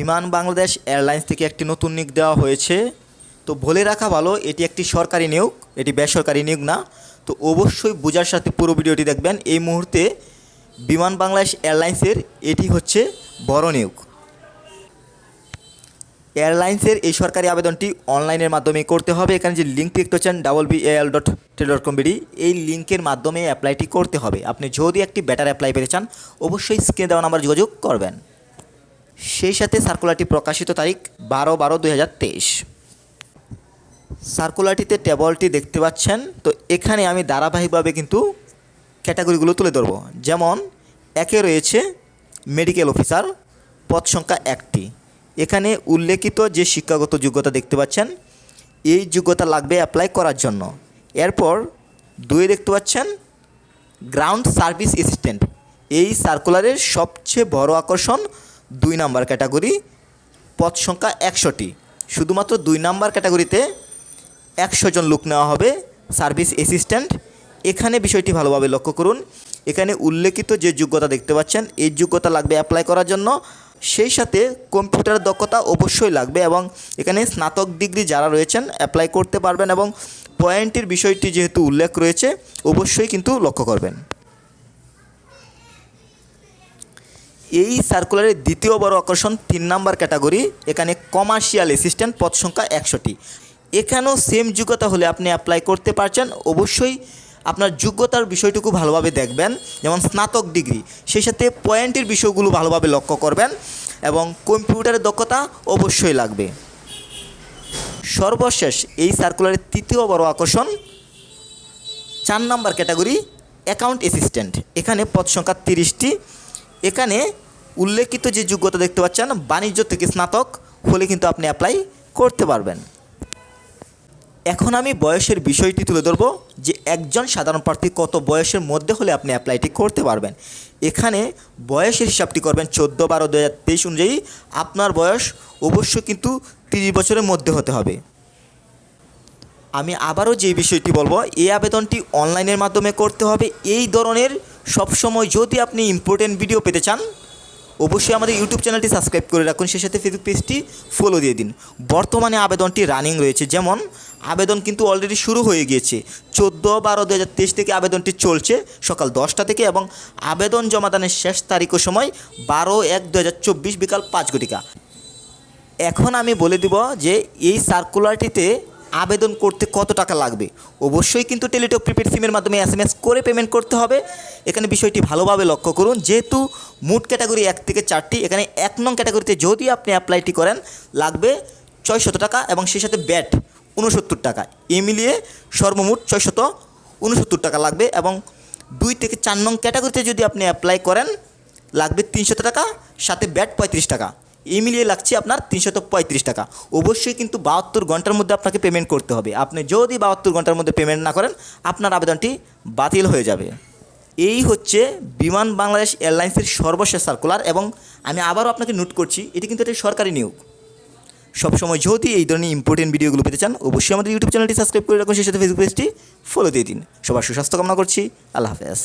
বিমান বাংলাদেশ এয়ারলাইন্স থেকে একটি নতুন নিয়োগ দেওয়া হয়েছে। তো বলে রাখা ভালো, এটি একটি সরকারি নিয়োগ, এটি বেসরকারি নিয়োগ না। তো অবশ্যই বোঝার সাথে পুরো ভিডিওটি দেখবেন। এই মুহূর্তে বিমান বাংলাদেশ এয়ারলাইন্সের এটি হচ্ছে বড় নিয়োগ। এয়ারলাইন্সের এই সরকারি আবেদনটি অনলাইনের মাধ্যমে করতে হবে। এখানে যে লিঙ্কটি দেখতে হচ্ছেন double B L dot dot com BD এই লিঙ্কের মাধ্যমে অ্যাপ্লাইটি করতে হবে। আপনি যদি একটি বেটার অ্যাপ্লাই পেতে চান, অবশ্যই স্ক্রিনে দেওয়া নাম্বার যোগাযোগ করবেন। সেই সাথে সার্কুলারটি প্রকাশিত তারিখ বারো বারো দুই হাজার তেইশ। সার্কুলারটিতে টেবলটি দেখতে পাচ্ছেন, তো এখানে আমি ধারাবাহিকভাবে কিন্তু ক্যাটাগরিগুলো তুলে ধরবো। যেমন, একে রয়েছে মেডিকেল অফিসার পদ সংখ্যা একটি। এখানে উল্লেখিত যে শিক্ষাগত যোগ্যতা দেখতে পাচ্ছেন, এই যোগ্যতা লাগবে অ্যাপ্লাই করার জন্য। এরপর দুই দেখতে পাচ্ছেন গ্রাউন্ড সার্ভিস অ্যাসিস্ট্যান্ট এই সার্কুলারের সবচেয়ে বড় আকর্ষণ দুই নাম্বার ক্যাটাগরি, পদ সংখ্যা একশোটি। শুধুমাত্র দুই নাম্বার ক্যাটাগরিতে একশো জন লোক নেওয়া হবে, সার্ভিস অ্যাসিস্ট্যান্ট। এখানে বিষয়টি ভালোভাবে লক্ষ্য করুন। এখানে উল্লেখিত যে যোগ্যতা দেখতে পাচ্ছেন, এই যোগ্যতা লাগবে অ্যাপ্লাই করার জন্য। সেই সাথে কম্পিউটার দক্ষতা অবশ্যই লাগবে এবং এখানে স্নাতক ডিগ্রি যারা রয়েছেন অ্যাপ্লাই করতে পারবেন এবং পয়েন্টের বিষয়টি যেহেতু উল্লেখ রয়েছে, অবশ্যই কিন্তু লক্ষ্য করবেন। এই সার্কুলারের দ্বিতীয় বড় আকর্ষণ তিন নাম্বার ক্যাটাগরি এখানে কমার্শিয়াল অ্যাসিস্ট্যান্ট পদ সংখ্যা একশোটি এখানেও সেম যোগ্যতা হলে আপনি অ্যাপ্লাই করতে পারছেন। অবশ্যই আপনার যোগ্যতার বিষয়টুকু ভালোভাবে দেখবেন, যেমন স্নাতক ডিগ্রি সেই সাথে পয়েন্টের বিষয়গুলো ভালোভাবে লক্ষ্য করবেন এবং কম্পিউটারের দক্ষতা অবশ্যই লাগবে। সর্বশেষ এই সার্কুলারের তৃতীয় বড় আকর্ষণ চার নাম্বার ক্যাটাগরি অ্যাকাউন্ট অ্যাসিস্ট্যান্ট এখানে পদ সংখ্যা তিরিশটি। এখানে উল্লেখিত যে যোগ্যতা দেখতে পাচ্ছেন, বাণিজ্য থেকে স্নাতক হলে কিন্তু আপনি অ্যাপ্লাই করতে পারবেন। এখন আমি বয়সের বিষয়টি তুলে ধরবো যে একজন সাধারণ প্রার্থী কত বয়সের মধ্যে হলে আপনি অ্যাপ্লাইটি করতে পারবেন। এখানে বয়সের হিসাবটি করবেন চোদ্দ বারো দু অনুযায়ী। আপনার বয়স অবশ্য কিন্তু তিরিশ বছরের মধ্যে হতে হবে। আমি আবারও যে বিষয়টি বলব, এই আবেদনটি অনলাইনের মাধ্যমে করতে হবে। এই ধরনের সবসময় যদি আপনি ইম্পর্টেন্ট ভিডিও পেতে চান, অবশ্যই আমাদের ইউটিউব চ্যানেলটি সাবস্ক্রাইব করে রাখুন, সেই সাথে ফেসবুক পেজটি ফলো দিয়ে দিন। বর্তমানে আবেদনটি রানিং রয়েছে, যেমন আবেদন কিন্তু অলরেডি শুরু হয়ে গিয়েছে। চোদ্দ বারো দু হাজার তেইশ থেকে আবেদনটি চলছে সকাল দশটা থেকে এবং আবেদন জমাদানের শেষ তারিখ ও সময় বারো এক দু হাজার চব্বিশ বিকাল পাঁচ ঘটিকা। এখন আমি বলে দিব যে এই সার্কুলারটিতে আবেদন করতে কত টাকা লাগবে? অবশ্যই কিন্তু টেলিটক প্রিপেড সিমের মাধ্যমে এস করে পেমেন্ট করতে হবে। এখানে বিষয়টি ভালোভাবে লক্ষ্য করুন। যেহেতু মুট ক্যাটাগরি এক থেকে চারটি, এখানে এক নং ক্যাটাগরিতে যদি আপনি অ্যাপ্লাইটি করেন, লাগবে ছয়শত টাকা এবং সেই সাথে ব্যাট উনসত্তর টাকা। এ মিলিয়ে সর্বমোট ছয়শত উনসত্তর টাকা লাগবে এবং দুই থেকে চার নং ক্যাটাগরিতে যদি আপনি অ্যাপ্লাই করেন, লাগবে তিনশত টাকা, সাথে ব্যাট পঁয়ত্রিশ টাকা। এই মিলিয়ে লাগছে আপনার তিনশত পঁয়ত্রিশ টাকা। অবশ্যই কিন্তু বাহাত্তর ঘণ্টার মধ্যে আপনাকে পেমেন্ট করতে হবে। আপনি যদি বাহাত্তর ঘণ্টার মধ্যে পেমেন্ট না করেন, আপনার আবেদনটি বাতিল হয়ে যাবে। এই হচ্ছে বিমান বাংলাদেশ এয়ারলাইন্সের সর্বশেষ সার্কুলার এবং আমি আবারও আপনাকে নোট করছি, এটি কিন্তু একটি সরকারি নিয়োগ। সবসময় যদি এই ধরনের ইম্পর্টেন্ট ভিডিওগুলো পেতে চান, অবশ্যই আমাদের ইউটিউব চ্যানেলটি সাবস্ক্রাইব করে রাখুন, সেই সাথে ফেসবুক পেজটি ফলো দিয়ে দিন। সবার সুস্বাস্থ্য কামনা করছি। আল্লাহ হাফেজ।